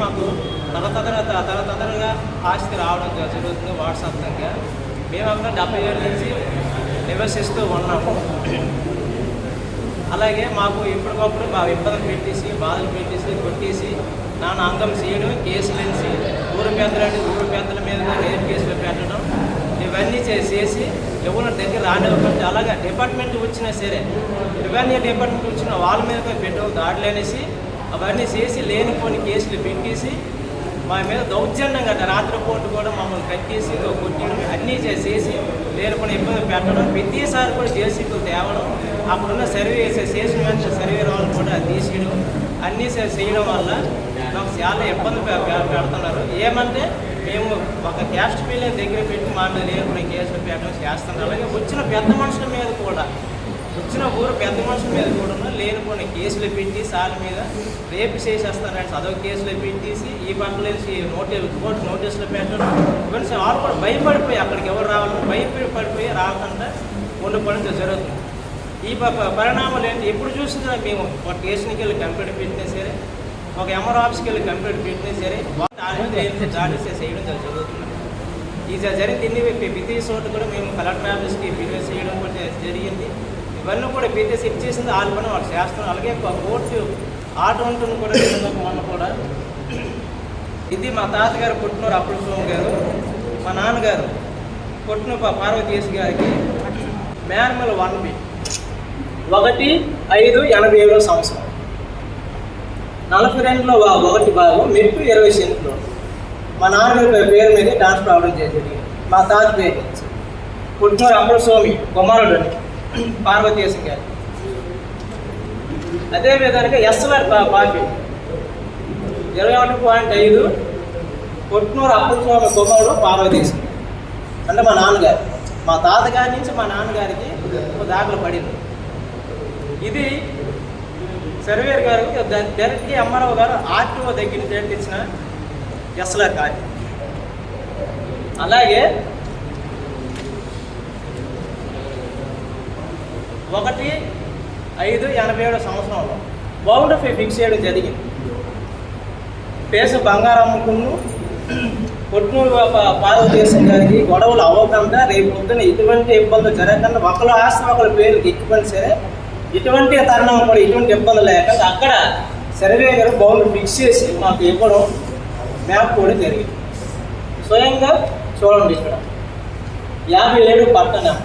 మాకు తరతర తరతరగా ఆస్తి రావడం జరుగుతుంది వాట్సాప్ మేము అక్కడ డెబ్బై ఏళ్ళ నుంచి నివసిస్తూ ఉన్నాము. అలాగే మాకు ఎప్పటికప్పుడు మా ఇబ్బందులు పెట్టేసి బాధలు పెట్టేసి కొట్టేసి నాన్న అంగం చేయడం కేసులు వేసి ఊరు పెద్దలంటే ఊరు పెద్దల మీద రేపు కేసులు పెట్టడం ఇవన్నీ చేసేసి ఎవరు దగ్గర రానివ్వకండి అలాగే డిపార్ట్మెంట్ వచ్చినా సరే రెవెన్యూ డిపార్ట్మెంట్ వచ్చిన వాళ్ళ మీద పెట్టడం దాడులు అనేసి అవన్నీ చేసి లేనిపోని కేసులు పెట్టేసి మా మీద దౌర్జన్యంగా రాత్రిపూట కూడా మమ్మల్ని కట్టేసి కొట్టి అన్నీ చేసేసి లేనిపోయిన ఇబ్బంది పెట్టడం. ప్రతిసారి కూడా జేసీబీలు తేవడం. అప్పుడున్న సర్వే చేసే చేసిన వెంటనే సర్వే వాళ్ళు కూడా తీసేయడం. అన్నీ చేయడం వల్ల మాకు చాలా ఇబ్బంది పెడుతున్నారు. ఏమంటే మేము ఒక క్యాస్ట్ బిల్లు దగ్గర పెట్టి మా మీద లేనిపోయిన కేసులు పెట్టడం చేస్తున్నారు. అలాగే వచ్చిన పెద్ద మనుషుల మీద కూడా వచ్చిన ఊరు పెద్ద మనుషుల మీద కూడా లేని కొన్ని కేసులు పెట్టి సార్ మీద రేపు చేసేస్తారంటే అదో కేసులు పెట్టేసి ఈ పక్కలేసి నోటీస్ కోర్టు నోటీసులు పెట్టడం. ఇవన్నీ వాళ్ళు కూడా భయపడిపోయి అక్కడికి ఎవరు రావాలని భయపడి పడిపోయి రాకుండా ఉండిపోవడం జరుగుతుంది. ఈ ప- పరిణామాలు ఏంటి? ఎప్పుడు చూసినా మేము ఒక స్టేషన్కి వెళ్ళి కంప్లైంట్ పెట్టినా సరే ఒక ఎంఆర్ ఆఫీస్కి వెళ్ళి కంప్లైంట్ పెట్టినా సరే వాళ్ళు దాని చేసి చేయడం జరుగుతుంది. ఈ జరిగింది ఇన్ని ప్రతి చోట కూడా మేము కలెక్టర్ ఆఫీస్కి బిజినెస్ చేయడం కూడా జరిగింది. ఇవన్నీ కూడా బిజినెస్ ఇచ్చేసింది వాళ్ళ పని వాళ్ళు చేస్తున్నారు. అలాగే కోర్టు ఆట ఉంటుంది కూడా మొన్న కూడా. ఇది మా తాతగారు పుట్టినూరు అప్పుడు స్వామి గారు మా నాన్నగారు పుట్టిన పార్వతీశ్ గారికి మేనమల వన్ బి. ఒకటి ఐదు ఎనభై ఏడో సంవత్సరం. నలభై రెండులో ఒకటి భాగం మెట్టు ఇరవై సెంట్లు. మా నాన్నగారి పేరు మీద ట్రాన్స్ఫర్ అవడం చేసేది. మా తాత పేరు. నుంచి పుట్టినూరు అప్పుడు స్వామి కుమారుడు అని. పార్వతీశం గారు. అదే విధంగా ఎస్ఆర్ బాబీ ఇరవై ఒకటి పాయింట్ ఐదు కొట్నూరు అప్పుడు స్వామి కుమారుడు పార్వతీశం అంటే మా నాన్నగారు. మా తాతగారి నుంచి మా నాన్నగారికి ఒక దాఖలు పడింది. ఇది సర్వేర్ గారు డైరెక్ట్గా ఎంఆర్ఓ గారు ఆర్టీఓ దగ్గర నుంచి ఎస్ఎల్ఆర్ కార్డు అలాగే ఒకటి ఐదు ఎనభై ఏడు సంవత్సరంలో బౌండరీ ఫిక్స్ చేయడం జరిగింది. పేస బంగారమ్మకును కొట్నూరు పార్వతీశం గారికి గొడవలు అవ్వకుండా రేపు పొద్దున ఎటువంటి ఇబ్బందులు జరగకుండా ఒకరు ఆస్తి ఒకరి పేరు ఎక్కిపోయిన సరే ఇటువంటి తరుణం కూడా ఎటువంటి ఇబ్బందులు లేకుండా అక్కడ సర్వే గారు బౌండరీ ఫిక్స్ చేసి మాకు ఇవ్వడం మ్యాప్ కూడా జరిగింది. స్వయంగా చూడండి ఇక్కడ. యాభై ఏడు పట్టణం.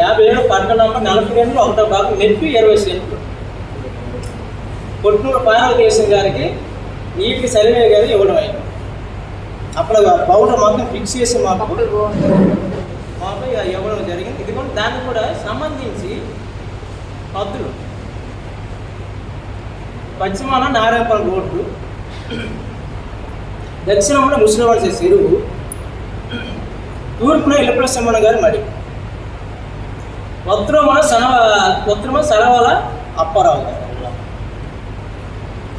యాభై ఏడు పట్టణంలో నలభై రెండు ఒకటో భాగం నెప్పి ఇరవై సెంట్లు. కొట్నూరు పార్వతీశం గారికి నీటి సర్వే గారి ఇవ్వడం అయింది. అప్పుడు పౌడర్ మొత్తం ఫిక్స్ చేసి మాకు మాకు ఇవ్వడం జరిగింది. ఇది కూడా దానికి కూడా సంబంధించి హద్దులు. పశ్చిమాన నారాయణపురం రోడ్డు దక్షిణంలో ముసలివాడ చెరువు తూర్పున ఇల్లప్రసమ్మన గారి మడి. ఉత్తరమున సన ఉత్తరమున సనవల అప్పారావు. గారు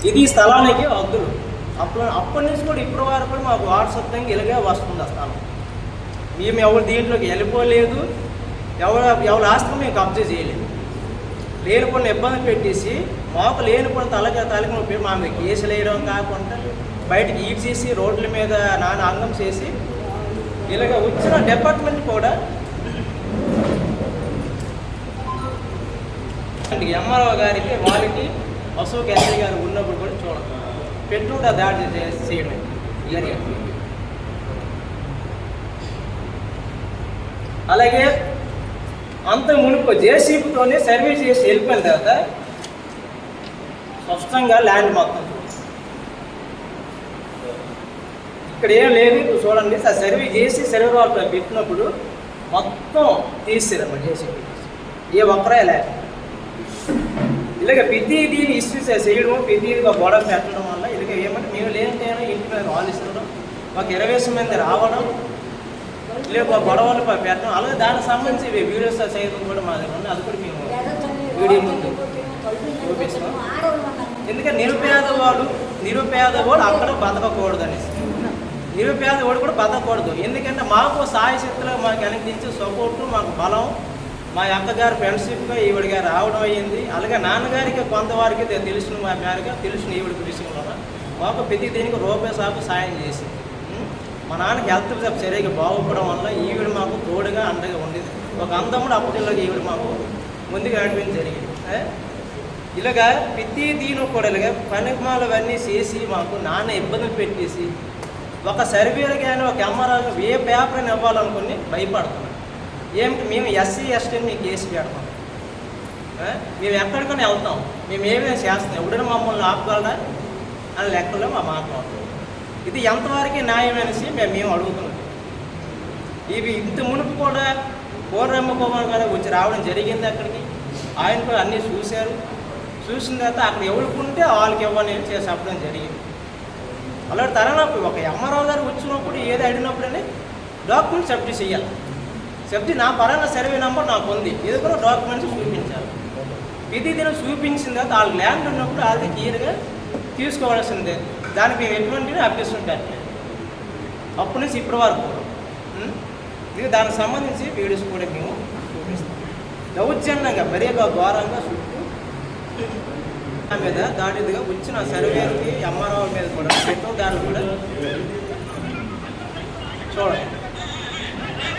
ఇది స్థలానికి హద్దులు అప్పుడు అప్పటి నుంచి కూడా ఇప్పటి వరకు కూడా మాకు వారసత్వంగా ఇలాగే వస్తుంది ఆ స్థలం. మేము ఎవరు దీంట్లోకి వెళ్ళిపోలేదు. ఎవరు ఎవరు ఆస్తి మేము కబ్జా చేయలేదు. లేనిపోయిన ఇబ్బంది పెట్టేసి మాకు లేనిపోయిన తలక తలక నొప్పి మా మీద కేసులు వేయడం కాకుండా బయటకి ఈడ్చేసి రోడ్ల మీద నాన్న అంగం చేసి ఇలాగ వచ్చిన డిపార్ట్మెంట్ కూడా ఎంఆర్ఓ గారికి వాళ్ళకి అశోక్ ఎస్ఐ గారు ఉన్నప్పుడు కూడా చూడండి పెట్రోల్ దాడి చేయడం ఏరియా. అలాగే అంత మునుపు జేసీబీతోనే సర్వీస్ చేసి వెళ్ళిపోయిన తర్వాత స్పష్టంగా ల్యాండ్ మొత్తం ఇక్కడ ఏం లేదు ఇప్పుడు చూడండి. సార్ సర్వీ చేసి సర్వర్ వాళ్ళు పెట్టినప్పుడు మొత్తం తీసేరమ్మ జేసీబీ. ఏ ఒక్కరే ల్యాండ్ ఇలాగ ప్రతి దీన్ని ఇష్యూ చేయడం ప్రతి గొడవ పెట్టడం వల్ల ఇలాగ ఏమంటే మేము లేదంటే ఇంటి మీద ఆలోచించడం మాకు ఇరవై మంది రావడం లేదు గొడవలు పెట్టడం అలాగే దానికి సంబంధించి వీడియోస్ చేయడం కూడా మా దగ్గర ఉంది అది కూడా మేము వీడియో ముందు చూపిస్తాం. ఎందుకంటే నిరుపేద వాడు నిరుపేద వాడు అక్కడ బతకకూడదు అనేసి నిరుపేద వాడు కూడా బతకూడదు ఎందుకంటే మాకు సాయ శక్తిలో మాకు అనిపించే సపోర్టు మాకు బలం మా అత్తగారు ఫ్రెండ్షిప్గా ఈవిడిగా రావడం అయ్యింది. అలాగే నాన్నగారికి కొంతవారికి తెలిసిన మా మేరగా తెలిసిన ఈవిడికి విషయంలో మాకు ప్రతి దీనికి రూపాయి సాగు సాయం చేసింది. మా నాన్నకి హెల్త్ సరిగ్గా బాగుపడడం వల్ల ఈవిడ మాకు తోడుగా అండగా ఉండేది. ఒక అందముడు అప్పటిలోకి ఈవిడ మాకు ముందుగా నడిపించడం జరిగింది. ఇలాగా ప్రతి దీని కూడా ఇలాగ పనిమాలవన్నీ చేసి మాకు నాన్న ఇబ్బందులు పెట్టేసి ఒక సర్వేలు కానీ ఒక ఎంఆర్ఆర్ ఏ పేపర్ని ఇవ్వాలనుకుని భయపడతాం. ఏమిటి మేము ఎస్సీ ఎస్టీని మీకు కేసు పెడతాం. మేము ఎక్కడికైనా వెళ్తాం. మేము ఏమేమి చేస్తాం ఎవడైనా మమ్మల్ని ఆపగలరా అని లెక్కలో మా మాట్లాడుతాం ఇది ఎంతవరకు న్యాయం అనేసి మేము మేము అడుగుతున్నాం. ఇవి ఇంత మునుపు కూడా పూర్వమ్మ కుమార్ గారు వచ్చి రావడం జరిగింది అక్కడికి. ఆయన కూడా అన్నీ చూశారు. చూసిన తర్వాత అక్కడ ఎవరికి ఉంటే వాళ్ళకి ఇవ్వని చేసి చెప్పడం జరిగింది. అలాంటి తరనప్పుడు ఒక ఎంఆర్ఓ గారు వచ్చినప్పుడు ఏది అడిగినప్పుడనే డాక్యుమెంట్ సబ్మిట్ చేయాలి. చెప్తే నా పరంగా సర్వే నెంబర్ నాకు ఉంది. ఇది కూడా డాక్యుమెంట్స్ చూపించాలి ఇది దినం చూపించిన తర్వాత వాళ్ళ ల్యాండ్ ఉన్నప్పుడు వాళ్ళది క్లియర్గా తీసుకోవాల్సిందే. దానికి మేము ఎటువంటి అభ్యర్థం పెట్టలేదు. అప్పటి నుంచి ఇప్పటి వరకు. ఇది దానికి సంబంధించి వీడియోస్ కూడా మేము చూపిస్తాం. దౌర్జన్యంగా మరీగా ఘోరంగా చుట్టూ నా మీద దాటిదిగా వచ్చిన సర్వేకి ఎంఆర్ఓ మీద కూడా పెట్టు దాన్ని కూడా చూడండి.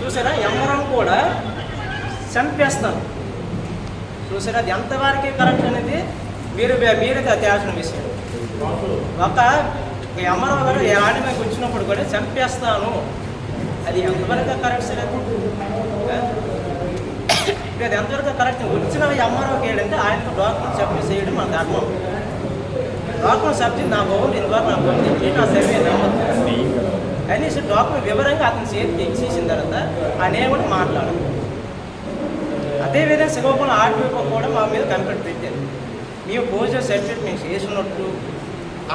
చూసారా ఎవరం కూడా చంపేస్తాను చూసారా అది ఎంతవరకు కరెక్ట్ అనేది? మీరు మీరు తేల్చిన విషయం. ఒక ఎంఆర్ఓ గారు ఏ ఆడి మీద వచ్చినప్పుడు కూడా చంపేస్తాను. అది ఎంతవరకు కరెక్ట్ సరే అది? ఎంతవరకు కరెక్ట్? వచ్చిన ఎంఆర్ఓకి ఏంటంటే ఆయనకు డాక్టర్ సబ్మిట్ చేయడం మన ధర్మం. డాక్యుమెంట్ సబ్జెక్ట్ నా బాగుంది ఇంతవరకు నా ఓన్ నా సర్వే కనీసం డాక్యుమెంట్ వివరంగా అతని చేతికి ఇచ్చేసిన తర్వాత ఆయన ఏమని మాట్లాడాలి. అదేవిధంగా శ్రీకాకుళం ఆర్టీఓ కూడా మా మీద కంప్లైంట్ పెట్టారు. మేము భోజనం సర్టిఫికేట్ మేము చేసినట్టు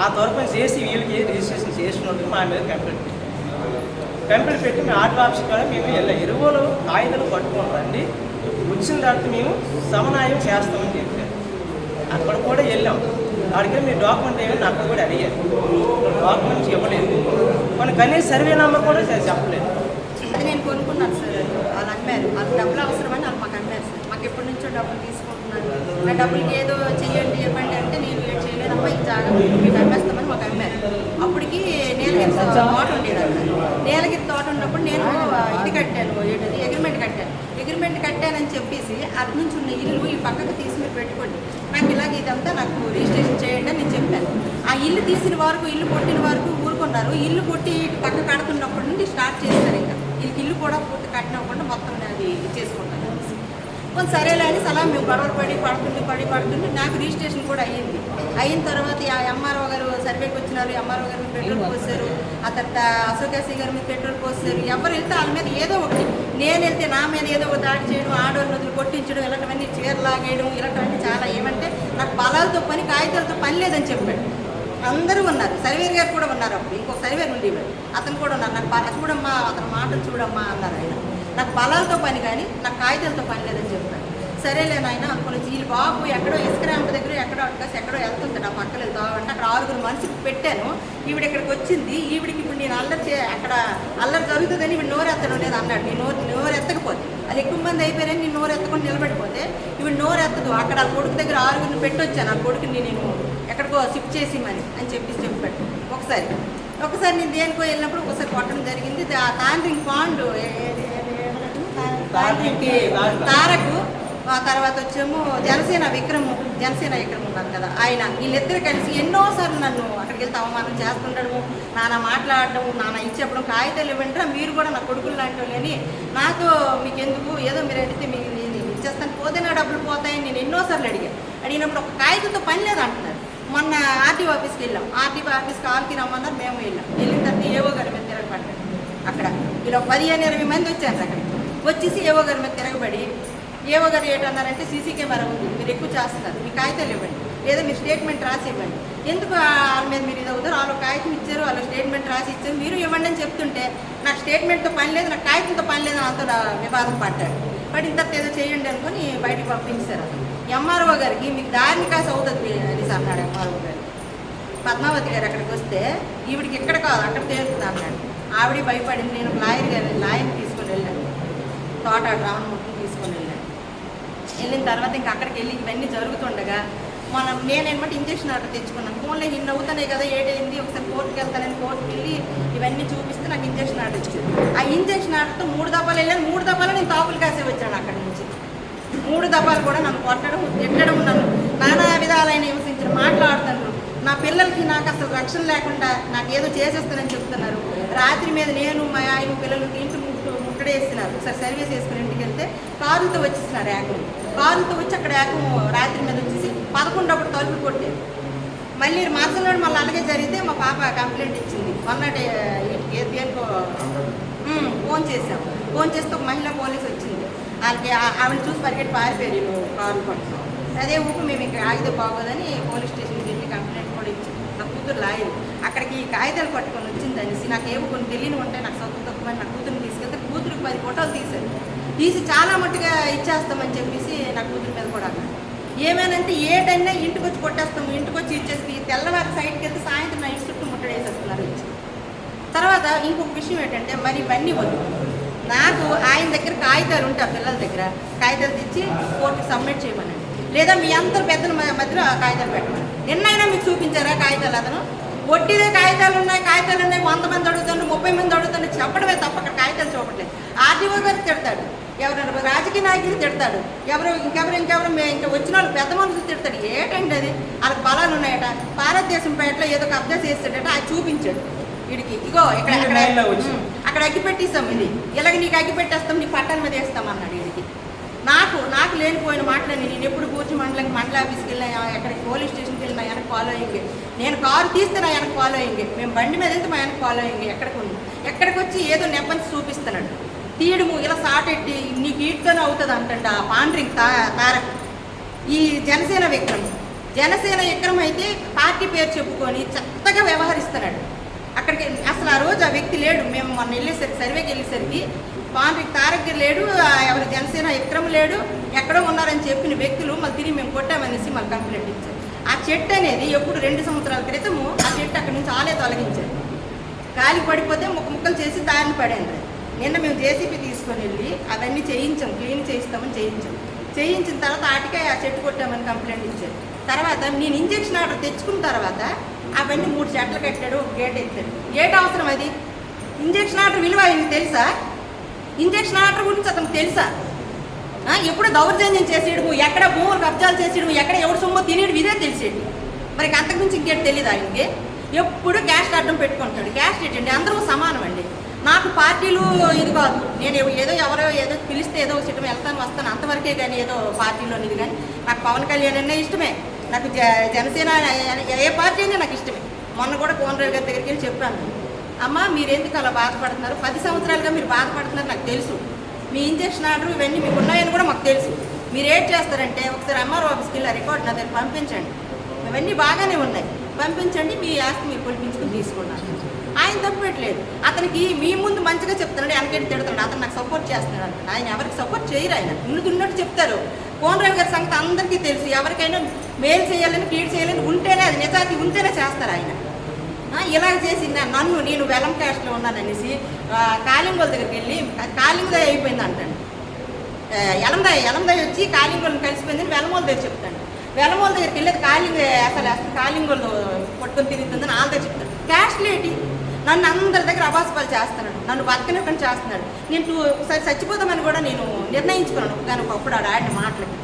ఆ తరపున చేసి వీళ్ళకి రిజిస్ట్రేషన్ చేసినట్టు మా మీద కంప్లైంట్ పెట్టారు. కంప్లైంట్ పెట్టి మేము ఆర్టీ ఆఫీస్ కూడా మేము వెళ్ళాం ఎరువులు కాగితాలు పట్టుకొని రండి. వచ్చిన తర్వాత మేము సమన్వయం చేస్తామని చెప్పారు. అక్కడ కూడా వెళ్ళాం. అడిగితే మీ డాక్యుమెంట్ ఏమైనా అక్కడ కూడా అడిగారు. డాక్యుమెంట్స్ ఇవ్వలేదు. కొన్ని కనీస సర్వే నెంబర్ కూడా చెప్పలేదు. అది నేను కొనుక్కున్నాను సార్ వాళ్ళు అమ్మారు. వాళ్ళకి డబ్బులు అవసరమని వాళ్ళు మాకు అమ్మారు సార్. మాకు ఎప్పటి నుంచో డబ్బులు తీసుకుంటున్నారు. నా డబ్బులకి ఏదో చెయ్యండి చెప్పండి అంటే నేను చేయలేదమ్మా ఇది జాగ్రత్త మీకు అమ్మేస్తామని మాకు అమ్మారు. అప్పటికి నీలగిరి తోట ఉండేదాన్ని అక్కడ నీలగిరి తోట ఉన్నప్పుడు నేను ఆ, ఇది కట్టాను ఏంటది అగ్రిమెంట్ కట్టాను పెట్టానని చెప్పేసి అటు నుంచి ఉన్న ఇల్లు ఈ పక్కకు తీసి మీరు పెట్టుకోండి. నాకు ఇలాగ ఇదంతా నాకు రిజిస్ట్రేషన్ చేయండి అని నేను చెప్పాను. ఆ ఇల్లు తీసిన వరకు ఇల్లు కొట్టిన వరకు ఊరుకున్నారు. ఇల్లు కొట్టి పక్క కడుతున్నప్పటి నుండి స్టార్ట్ చేస్తారు ఇంకా. వీళ్ళకి ఇల్లు కూడా పూర్తి కట్టినప్పుడు మొత్తం అది చేసుకుంటారు. కొంత సరేలే అని సలా మేము గొడవలు పడి పడుతుంది పడి పడుతుంది నాకు రిజిస్ట్రేషన్ కూడా అయ్యింది. అయిన తర్వాత ఆ ఎంఆర్ఓ గారు సర్వేకి వచ్చినారు ఎంఆర్ఓ గారు మీద పెట్రోల్ పోసారు ఆ తర్వాత అశోకేసి గారి మీద పెట్రోల్ పోసారు ఎవరు వెళ్తే వాళ్ళ మీద ఏదో ఒకటి. నేను వెళ్తే నా మీద ఏదో ఒక దాడి చేయడం ఆడవాళ్ళు వదిలి కొట్టించడం ఇలాంటివన్నీ చీరలాగేయడం ఇలాంటివన్నీ చాలా ఏమంటే నాకు బలాలతో పని కాగితాలతో పని లేదని చెప్పాడు. అందరూ ఉన్నారు సర్వేర్ గారు కూడా ఉన్నారు అప్పుడు. ఇంకొక సర్వేర్ ఉండేవాడు. అతను కూడా ఉన్నారు. నాకు చూడమ్మా అతని మాటలు చూడమ్మా అన్నారు ఆయన. నాకు బలాలతో పని కానీ నాకు కాగితాలతో పని లేదని చెప్పాడు సరేలే నాయన అనుకుని వీళ్ళు బాబు ఎక్కడో ఇసుకరాంప దగ్గర ఎక్కడో అట్కాసి ఎక్కడో వెళ్తుంది నా పక్కన వెళ్తా అంటే అక్కడ ఆరుగురు మనిషికి పెట్టాను. ఈవిడ ఇక్కడికి వచ్చింది. ఈవిడికి ఇప్పుడు నేను అల్లరి చే అక్కడ అల్లరి జరుగుతుందని ఈవిడ నోరెత్తడం లేదు అన్నాడు. నీ నోరు నోరు ఎత్తకపోతే అది ఎక్కువ మంది అయిపోయారని నేను నోరు ఎత్తకుండా నిలబడిపోతే ఈవిడ నోరు ఎత్తదు. అక్కడ ఆ కొడుకు దగ్గర ఆరుగురిని పెట్టొచ్చాను. ఆ కొడుకుని నేను ఎక్కడికో షిఫ్ట్ చేసి మరి అని చెప్పి చెప్పాడు. ఒకసారి ఒకసారి నేను దేనికో వెళ్ళినప్పుడు ఒకసారి కొట్టడం జరిగింది. ఆ తాండ్రింగ్ పాండు ఏ- ఏ- ఏ- ఏ- తాండ్రింగ్కి తారకు ఆ తర్వాత వచ్చేమో జనసేన విక్రము జనసేన విక్రమ్ ఉన్నారు కదా ఆయన వీళ్ళిద్దరు కలిసి ఎన్నోసార్లు నన్ను అక్కడికి వెళ్తే అవమానం చేస్తుండడము నాన్న మాట్లాడడం నాన్న ఇచ్చేప్పుడు కాగితాలు ఇవ్వండి మీరు కూడా నా కొడుకులు లాంటి వాళ్ళని నాకు మీకు ఎందుకు ఏదో మీరు అడిగితే మీకు నేను ఇచ్చేస్తాను పోతే నా డబ్బులు పోతాయని నేను ఎన్నోసార్లు అడిగాను అడిగినప్పుడు ఒక కాగితంతో పని లేదు అంటున్నారు మొన్న ఆర్టీఓ ఆఫీస్కి వెళ్ళాం. ఆర్టీఓ ఆఫీస్ కాల్కి రమ్మన్నారు మేము వెళ్ళాం. వెళ్ళిన తర్వాత ఏవో గారి మీద తిరగబడ్డాడు అక్కడ ఇలా పదిహేను ఇరవై మంది వచ్చారు అక్కడ. వచ్చేసి ఏవో గారి మీద తిరగబడి ఏవో గారు ఏంటన్నారంటే సీసీ కెమెరా ఉంది మీరు ఎక్కువ చేస్తున్నారు మీ కాగితాలు ఇవ్వండి లేదా మీరు స్టేట్మెంట్ రాసి ఇవ్వండి. ఎందుకు వాళ్ళ మీద మీరు ఇది అవుతారు వాళ్ళు కాగితం ఇచ్చారు వాళ్ళు స్టేట్మెంట్ రాసి ఇచ్చారు మీరు ఇవ్వండి అని చెప్తుంటే నాకు స్టేట్మెంట్తో పని లేదు నాకు కాగితంతో పని లేదు అంత వివాదం పడ్డాడు. పడిన ఇంత ఏదో చేయండి అనుకుని బయటకు పంపించారు ఎంఆర్ఓ గారికి మీకు దారిని కాసి అవుతుంది అని అన్నాడు ఎంఆర్ఓ గారు. పద్మావతి గారు అక్కడికి వస్తే ఈవిడికి ఎక్కడ కాదు అక్కడ తేలుతుంది అన్నాడు. ఆవిడ భయపడింది నేను లాయర్ గారు లాయర్ తోట రావణమూర్తిని తీసుకొని వెళ్ళాను. వెళ్ళిన తర్వాత ఇంకా అక్కడికి వెళ్ళి ఇవన్నీ జరుగుతుండగా మనం నేనేమంటే ఇంజక్షన్ ఆర్డర్ తెచ్చుకున్నాను. ఫోన్లో ఇన్ని అవుతున్నాయి కదా ఏడైంది ఒకసారి కోర్టుకి వెళ్తానని కోర్టుకి వెళ్ళి ఇవన్నీ చూపిస్తే నాకు ఇంజక్షన్ ఆర్డర్ ఇచ్చింది ఆ ఇంజక్షన్ ఆర్డర్తో మూడు దఫాలు వెళ్ళాను. మూడు దఫాలు నేను తాపులు కాసే వచ్చాను అక్కడి నుంచి. మూడు దఫాలు కూడా నన్ను కొట్టడం తిట్టడం నన్ను నానా విధాలైన హింసించిన మాట్లాడుతున్నారు. నా పిల్లలకి నాకు అసలు రక్షణ లేకుండా నాకు ఏదో చేసేస్తానని చెప్తున్నారు. రాత్రి మీద నేను మా ఆయన పిల్లలు ఇంటి ముట్టు ముట్టడేస్తున్నారు ఒకసారి సర్వీస్ చేసుకుని ఇంటికి వెళ్తే కారుతో వచ్చేస్తున్నారు ఏకం కారుతో వచ్చి అక్కడ ఏకం రాత్రి మీద వచ్చేసి పదకొండప్పుడు తలుపు కొట్టారు. మళ్ళీ మార్చంలో మళ్ళీ అలాగే జరిగితే మా పాప కంప్లైంట్ ఇచ్చింది. మొన్నటి దేనికో ఉమ్, ఫోన్ చేసాం ఫోన్ చేస్తే ఒక మహిళా పోలీస్ వచ్చింది. వాళ్ళకి ఆవిడ చూసి పరిగెట్టి పారిపోయారు కారు పట్టుకుని అదే ఊపు మేము ఇక్కడ ఆగితే బాగోదని పోలీస్ స్టేషన్కి వెళ్ళి కంప్లైంట్ కూడా ఇచ్చాం. నా కూతురు లాయరు. అక్కడికి ఈ కాగితాలు పట్టుకొని వచ్చింది అనేసి నాకు ఏవో కొన్ని తెలియని ఉంటాయి నాకు సొంత తక్కువ నా కూతురుని కూతురికి పది ఫోటోలు తీశారు. తీసి చాలా మట్టుగా ఇచ్చేస్తామని చెప్పేసి నా కూతురు మీద కూడా అన్నారు ఏమేనంటే ఏటైనా ఇంటికి వచ్చి కొట్టేస్తాము ఇంటికి వచ్చి ఇచ్చేసి తెల్లవారి సైడ్కి వెళ్తే సాయంత్రం నా ఇంటి చుట్టూ ముట్టడేసేస్తున్నారు వేసేస్తున్నారు తర్వాత ఇంకొక విషయం ఏంటంటే మరి ఇవన్నీ వద్దు. నాకు ఆయన దగ్గర కాగితాలు ఉంటాయి ఆ పిల్లల దగ్గర. కాగితాలు తెచ్చి కోర్టుకి సబ్మిట్ చేయమనండి లేదా మీ అందరు పెద్దల మధ్యలో కాగితాలు పెట్టమని నిన్నైనా మీకు చూపించారా కాగితాలు అతను? వడ్డీదే కాగితాలు ఉన్నాయి కాగితాలు ఉన్నాయి వంద మంది అడుగుతాడు ముప్పై మంది అడుగుతాడు చెప్పడమే తప్ప అక్కడ కాగితాలు చూపట్లేదు. ఆర్టీఓ గారు తిడతాడు ఎవరైనా రాజకీయ నాయకులు తిడతాడు ఎవరు ఇంకెవరు ఇంకెవరు ఇంకా వచ్చిన వాళ్ళు పెద్ద మనుషులు తిడతాడు ఏంటండి అది? వాళ్ళకి బలాలు ఉన్నాయట భారతదేశం పేటలో ఏదో కబ్జా చేస్తాడట అది చూపించాడు. వీడికి ఇగో ఇక్కడ అక్కడ అక్కడ అగ్గి పెట్టేస్తాం ఇది. ఇలాగ నీకు అగ్గి పెట్టేస్తాం నీ పట్టాల మీద వేస్తాం అన్నాడు వీడికి. నాకు నాకు లేనిపోయిన మాటలని నేను. ఎప్పుడు పూర్తి మండలం మండల ఆఫీస్కి వెళ్ళినా ఎక్కడికి పోలీస్ స్టేషన్కి వెళ్ళినా వెనక ఫాలోయింగ్ నేను కారు తీస్తే నా వెనక ఫాలోయింగ్ మేము బండి మీద వెళ్తే మా వెనక ఫాలోయింగ్ ఎక్కడికి ఉంది? ఎక్కడికి వచ్చి ఏదో నెప్పని చూపిస్తున్నాడు. తీయడము ఇలా సాటెట్టి నీకు ఈట్తోనే అవుతుంది అంటండి ఆ పాండ్రింగ్ తా తారక్ ఈ జనసేన విక్రమ్. జనసేన విక్రమ్ అయితే పార్టీ పేరు చెప్పుకొని చక్కగా వ్యవహరిస్తున్నాడు. అక్కడికి అసలు ఆ రోజు ఆ వ్యక్తి లేడు. మేము మొన్న వెళ్ళేసరికి సర్వేకి వెళ్ళేసరికి పాండ్రి తారక్ లేడు ఎవరి జనసేన విక్రమ్ లేడు ఎక్కడో ఉన్నారని చెప్పిన వ్యక్తులు మళ్ళీ తిరిగి మేము కొట్టామనేసి మళ్ళీ కంప్లైంట్ ఇచ్చారు. ఆ చెట్టు అనేది ఎప్పుడు రెండు సంవత్సరాల క్రితము ఆ చెట్టు అక్కడి నుంచి ఆలే తొలగించారు. గాలి పడిపోతే ముక్క ముక్కలు చేసి దారిని పడింది నిన్న మేము జేసీబీ తీసుకొని వెళ్ళి అవన్నీ చేయించాం క్లీన్ చేయిస్తామని చేయించాం. చేయించిన తర్వాత ఆటికే ఆ చెట్టు కొట్టామని కంప్లైంట్ ఇచ్చారు. తర్వాత నేను ఇంజక్షన్ ఆర్డర్ తెచ్చుకున్న తర్వాత అవన్నీ మూడు చెట్లు కట్టాడు ఒక గేట్ ఎత్తాడు గేట్ అవసరం అది? ఇంజక్షన్ ఆర్డర్ విలువ అయింది తెలుసా? ఇంజక్షన్ ఆర్డర్ గురించి అతనికి తెలుసా? ఎప్పుడు దౌర్జన్యం చేసేయడము ఎక్కడ భూములు కబ్జాలు చేసేయడము ఎక్కడ ఎవడు సొమ్ము తినేడు ఇదే తెలిసేడు మరి అంతకుమించి ఇంకేటి తెలియదు ఆయనకి? ఎప్పుడు క్యాస్ట్ అడ్డం పెట్టుకుంటాడు. క్యాస్ట్ ఏంటండి? అందరూ సమానం అండి నాకు పార్టీలు ఇది కాదు. నేను ఏదో ఎవరో ఏదో పిలిస్తే ఏదో సిటం వెళ్తాను వస్తాను. అంతవరకే కానీ ఏదో పార్టీలో ఇది కానీ నాకు పవన్ కళ్యాణ్ అనే ఇష్టమే. నాకు జ జనసేన ఏ పార్టీ అయినా నాకు ఇష్టమే. మొన్న కూడా కోనరావు గారి దగ్గరికి వెళ్ళి చెప్పాను. అమ్మ మీరు ఎందుకు అలా బాధపడుతున్నారు? పది సంవత్సరాలుగా మీరు బాధపడుతున్నారు నాకు తెలుసు. మీ ఇంజక్షన్ ఆర్డర్ ఇవన్నీ మీకు ఉన్నాయని కూడా మాకు తెలుసు. మీరు ఏం చేస్తారంటే ఒకసారి ఎంఆర్ఓ ఆఫీస్కి వెళ్ళి ఆ రికార్డ్ నా దగ్గర పంపించండి. ఇవన్నీ బాగానే ఉన్నాయి. పంపించండి మీ ఆస్తి మీరు పిలిపించుకుని తీసుకున్నాను ఆయన తప్పట్లేదు అతనికి మీ ముందు మంచిగా చెప్తున్నాడు వెనకెట్టి తిడుతున్నాడు అతను నాకు సపోర్ట్ చేస్తున్నాడు. ఆయన ఎవరికి సపోర్ట్ చేయరు ఆయన. ముందు ఉన్నట్టు చెప్తారు. కోనరావు గారి సంగతి అందరికీ తెలుసు. ఎవరికైనా మేలు చేయాలని క్లీడ్ చేయాలని ఉంటేనే అది నిజాతి ఉంటేనే చేస్తారు ఆయన. ఇలా చేసింది నన్ను నేను వెలం క్యాస్ట్లో ఉన్నాననేసి కాలింగోల దగ్గరికి వెళ్ళి అది అయిపోయింది అంటాను ఆ, ఎలందాయ వచ్చి కాలింగోళ్ళని కలిసిపోయిందని వెలమోల దగ్గర చెప్తాను వెలమోల దగ్గరికి వెళ్ళేది కాలింగ అసలు అసలు కాలింగోళ్ళు పట్టుకొని తిరుగుతుందని అని దగ్గర చెప్తాను క్యాస్ట్ లేటి. నన్ను అందరి దగ్గర అబాసపాలు చేస్తున్నాడు. నన్ను బతకనివ్వకుండా చేస్తున్నాడు. నేను ఒకసారి చచ్చిపోతామని కూడా నేను నిర్ణయించుకున్నాను. కానీ ఒకప్పుడు ఆడ ఆడిన మాటలకి.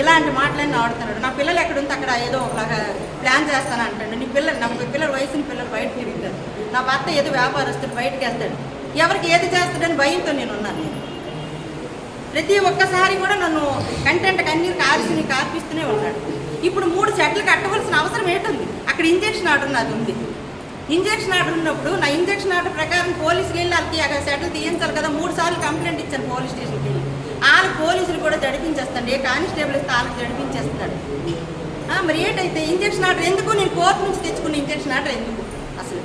ఇలాంటి మాటలన్నీ ఆడుతున్నాడు. నా పిల్లలు ఎక్కడుంటే అక్కడ ఏదో ఒకలాగా ప్లాన్ చేస్తాను అంటాడు. నీ పిల్లలు నా పిల్లల వయసుని పిల్లలు బయట తిరుగుతారు. నా భర్త ఏదో వ్యాపారస్తుడు బయటకు వెళ్తాడు. ఎవరికి ఏది చేస్తాడని భయంతో నేను ఉన్నాను. నేను ప్రతి ఒక్కసారి కూడా నన్ను కంటెంట్ కన్నీరు కార్చి కార్పిస్తూనే ఉన్నాడు ఇప్పుడు మూడు సెట్లు కట్టవలసిన అవసరం ఏంటుంది అక్కడ ఇంజెక్షన్ ఆర్డర్ నాది ఉంది. ఇంజెక్షన్ ఆర్డర్ ఉన్నప్పుడు నా ఇంజక్షన్ ఆర్డర్ ప్రకారం పోలీసులు వెళ్ళి వాళ్ళకి అక్కడ సెటిల్ తీయించాలి కదా మూడు సార్లు కంప్లైంట్ ఇచ్చాను పోలీస్ స్టేషన్కి. వెళ్ళి వాళ్ళ పోలీసులు కూడా జడిపించేస్తాడు ఏ కానిస్టేబుల్ ఇస్తే వాళ్ళకి జడిపించేస్తాడు మరి ఏంటైతే ఇంజక్షన్ ఆర్డర్ ఎందుకు? నేను కోర్టు నుంచి తెచ్చుకున్న ఇంజక్షన్ ఆర్డర్ ఎందుకు? అసలు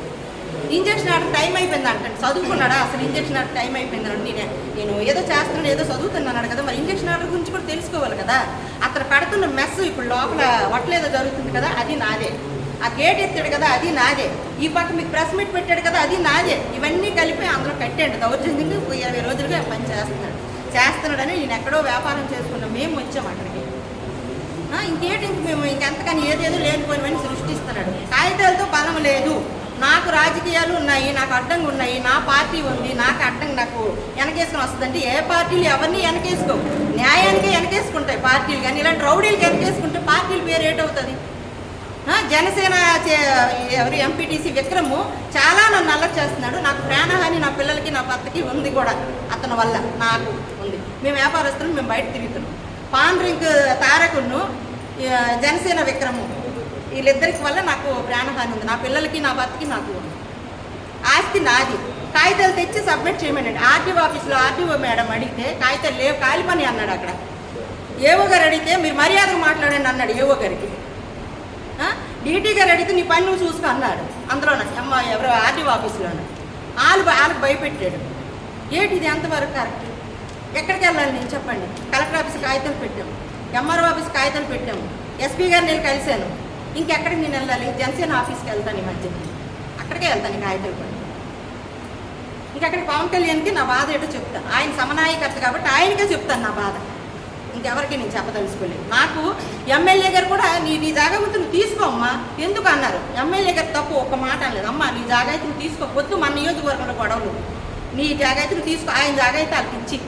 ఇంజక్షన్ ఆర్డర్ టైం అయిపోయింది అంటాడు. చదువుకున్నాడా? అసలు ఇంజక్షన్ ఆర్డర్ టైం అయిపోయింది నేను నేను ఏదో చేస్తున్నాను ఏదో చదువుతున్నాడు కదా. మరి ఇంజక్షన్ ఆర్డర్ గురించి కూడా తెలుసుకోవాలి కదా. అతను పెడుతున్న మెస్ ఇప్పుడు లోపల వట్లేదో జరుగుతుంది కదా అది నాదే. ఆ గేట్ ఎత్తాడు కదా అది నాదే. ఈ పక్క మీకు ప్రెస్ మీట్ పెట్టాడు కదా అది నాదే. ఇవన్నీ కలిపి అందులో కట్టాడు దౌర్జన్యంగా ఇరవై రోజులుగా పని చేస్తున్నాడు. చేస్తున్నాడని నేను ఎక్కడో వ్యాపారం చేసుకున్నాం. మేము వచ్చాం అక్కడికి. ఆ, ఇంకేంటి మేము ఇంకెంతకని ఏదేదో లేనిపోయినవని సృష్టిస్తున్నాడు. కాగితాలతో బలం లేదు. నాకు రాజకీయాలు ఉన్నాయి నాకు అడ్డంగా ఉన్నాయి నా పార్టీ ఉంది నాకు అడ్డంగా నాకు వెనకేసుకుని వస్తుందంటే ఏ పార్టీలు ఎవరిని వెనకేసుకో న్యాయానికి వెనకేసుకుంటాయి పార్టీలు. కానీ ఇలాంటి రౌడీలు వెనకేసుకుంటే పార్టీల పేరు ఏటవుతుంది? జనసేన చే- ఎవరు ఎంపీటీసీ విక్రము చాలా నన్ను అల్లరి చేస్తున్నాడు. నాకు ప్రాణహాని నా పిల్లలకి నా భర్తకి ఉంది కూడా అతని వల్ల నాకు ఉంది. మేము వ్యాపారస్తులు మేము బయట తిరుగుతున్నాం. పాన్ డ్రింక్ తారకును జనసేన విక్రము వీళ్ళిద్దరికి వల్ల నాకు ప్రాణహాని ఉంది. నా పిల్లలకి నా భర్తకి నాకు ఉంది. ఆస్తి నాది. కాగితాలు తెచ్చి సబ్మిట్ చేయమనండి. ఆర్టీఓ ఆఫీస్లో ఆర్టీఓ మేడం అడిగితే కాగితాలు లేవు కాలి పని అన్నాడు అక్కడ. ఏవో గారు అడిగితే మీరు మర్యాదగా మాట్లాడండి అన్నాడు ఏవో గారికి. డీటీ గారు అడిగితే నీ పని నువ్వు చూసుకో అన్నాడు. అందులో అమ్మ ఎవరో ఆర్టీఓ ఆఫీస్లోనే. వాళ్ళు వాళ్ళకి భయపెట్టాడు. ఏంటి ఇది ఎంతవరకు కరెక్ట్? ఎక్కడికి వెళ్ళాలి నేను చెప్పండి. కలెక్టర్ ఆఫీస్ కాగితాలు పెట్టాము. ఎంఆర్ఓ ఆఫీస్ కాగితాలు పెట్టాము. ఎస్పీ గారు నేను కలిశాను. ఇంకెక్కడికి నేను వెళ్ళాలి? జనసేన ఆఫీస్కి వెళ్తాను ఈ మధ్యకి అక్కడికే వెళ్తాను ఈ కాగితాలు పట్టి ఇంకక్కడికి? పవన్ కళ్యాణ్కి నా బాధ ఏంటో చెప్తాను ఆయన సమనాయకర్త కాబట్టి ఆయనకే చెప్తాను నా బాధ. ఇంకెవరికి నేను చెప్పదలుచుకోలేదు. నాకు ఎమ్మెల్యే గారు కూడా నీ నీ జాగ్రత్త నువ్వు తీసుకో అమ్మా. ఎందుకు అన్నారు? ఎమ్మెల్యే గారు తప్పు ఒక్క మాట అనలేదు. అమ్మ నీ జాగ్రత్త నువ్వు తీసుకోవద్దు మన నియోజకవర్గంలో గొడవలు. నీ జాగ్రత్త నువ్వు తీసుకో ఆయన జాగా అయితే ఇచ్చి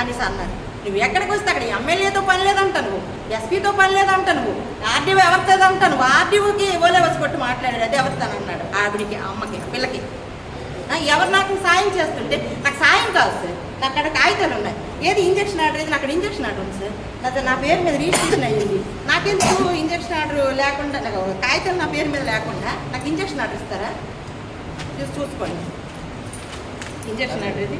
అనేసి అన్నారు. నువ్వు ఎక్కడికి వస్తే అక్కడ ఎమ్మెల్యేతో పని లేదంట నువ్వు ఎస్పీతో పని లేదంట నువ్వు ఆర్డీఓ ఎవరితో అంట నువ్వు. ఆర్డీఓకి ఓలే వచ్చి కొట్టి మాట్లాడాడు అది ఎవరితో అన్నాడు ఆవిడికి అమ్మకి పిల్లకి. ఎవరు నాకు సాయం చేస్తుంటే నాకు సాయం కాదు సార్. నాకు అక్కడ కాగితాలు ఉన్నాయి. ఏది ఇంజక్షన్ ఆర్డర్ అయితే అక్కడ ఇంజక్షన్ ఆర్డర్ ఉంది సార్. నాకు నా పేరు మీద రిజిస్ట్రేషన్ అయ్యింది. నాకెందుకు ఇంజక్షన్ ఆర్డర్ లేకుండా నాకు కాగితాలు నా పేరు మీద లేకుండా నాకు ఇంజక్షన్ ఆర్డర్ ఇస్తారా? చూసి చూసుకోండి. ఇంజక్షన్ ఆర్డర్ ఇది.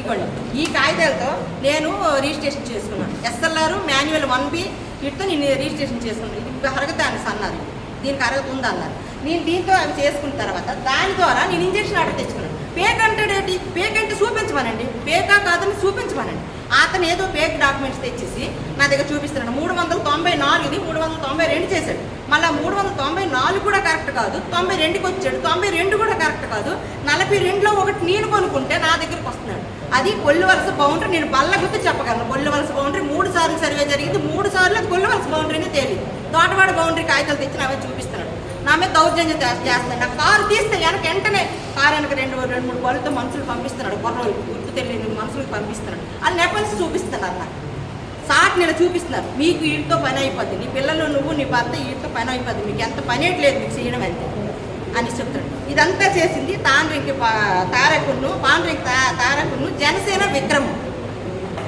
ఇవ్వండి ఈ కాగితాలతో నేను రిజిస్ట్రేషన్ చేసుకున్నాను. ఎస్ఎల్ఆర్ మాన్యువల్ వన్ బి వీటితో నేను రిజిస్ట్రేషన్ చేసుకున్నాను. ఇది అర్హత అని అన్నారు దీనికి అర్హత ఉందన్నారు. నేను దీంతో అవి చేసుకున్న తర్వాత దాని ద్వారా నేను ఇంజక్షన్ ఆర్డర్ తెచ్చుకున్నాను. పేక్ అంటాడేంటి పేక్ అంటే చూపించమనండి. పేకా కాదని చూపించమనండి. అతను ఏదో పేక్ డాక్యుమెంట్స్ తెచ్చేసి నా దగ్గర చూపిస్తున్నాడు. మూడు వందల తొంభై నాలుగుది మూడు వందల తొంభై రెండు చేశాడు. మళ్ళీ మూడు వందల తొంభై నాలుగు కూడా కరెక్ట్ కాదు. తొంభై రెండుకి వచ్చాడు. తొంభై రెండు కూడా కరెక్ట్ కాదు. నలభై రెండులో ఒకటి నేను కొనుక్కుంటే నా దగ్గరికి వస్తున్నాడు. అది కొల్లు వలస బౌండరీ నేను బల్ల గుర్తు చెప్పగలను. కొల్లు వలస బౌండరీ మూడు సార్లు సర్వే జరిగింది. మూడు సార్లు అది కొల్లు వలస బౌండరీని తేలింది. తోటవాడ బౌండరీ కాగితాలు తెచ్చి నావే చూపిస్తున్నాడు. నా మీద దౌర్జన్యం చేస్త- చేస్తున్నాడు నాకు కారు తీస్తే వెనక వెంటనే కారు వెనక రెండు రెండు మూడు బళ్ళతో మనుషులు పంపిస్తున్నాడు. కుర్రోళ్ళు గుర్తు తెలియని మనుషులకు పంపిస్తున్నాడు. వాళ్ళు నెపల్స్ చూపిస్తున్నారు నాకు. సాట్ నేను చూపిస్తున్నారు. మీకు వీటితో పని అయిపోద్ది. నీ పిల్లలు నువ్వు నీ భర్త వీటితో పని అయిపోద్ది. మీకు ఎంత పని లేదు మీకు చేయడం అంతే అని చెప్తాడు ఇదంతా చేసింది తాండ్రికి తారకును పాండ్రికి తా తారకును జనసేన విక్రము.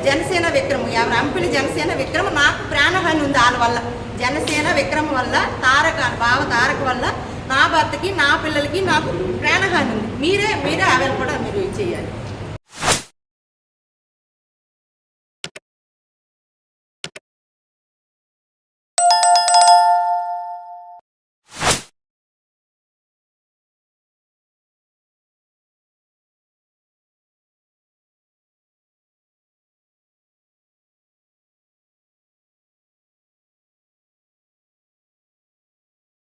జనసేన విక్రమ్ ఎవరు జనసేన విక్రమ్ నాకు ప్రాణహాని ఉంది వాళ్ళ వల్ల. జనసేన విక్రమ్ వల్ల తారక బావ తారక వల్ల నా భర్తకి నా పిల్లలకి నాకు ప్రాణహాని ఉంది. మీరే మీరే అవైల్ కూడా మీరు చేయాలి.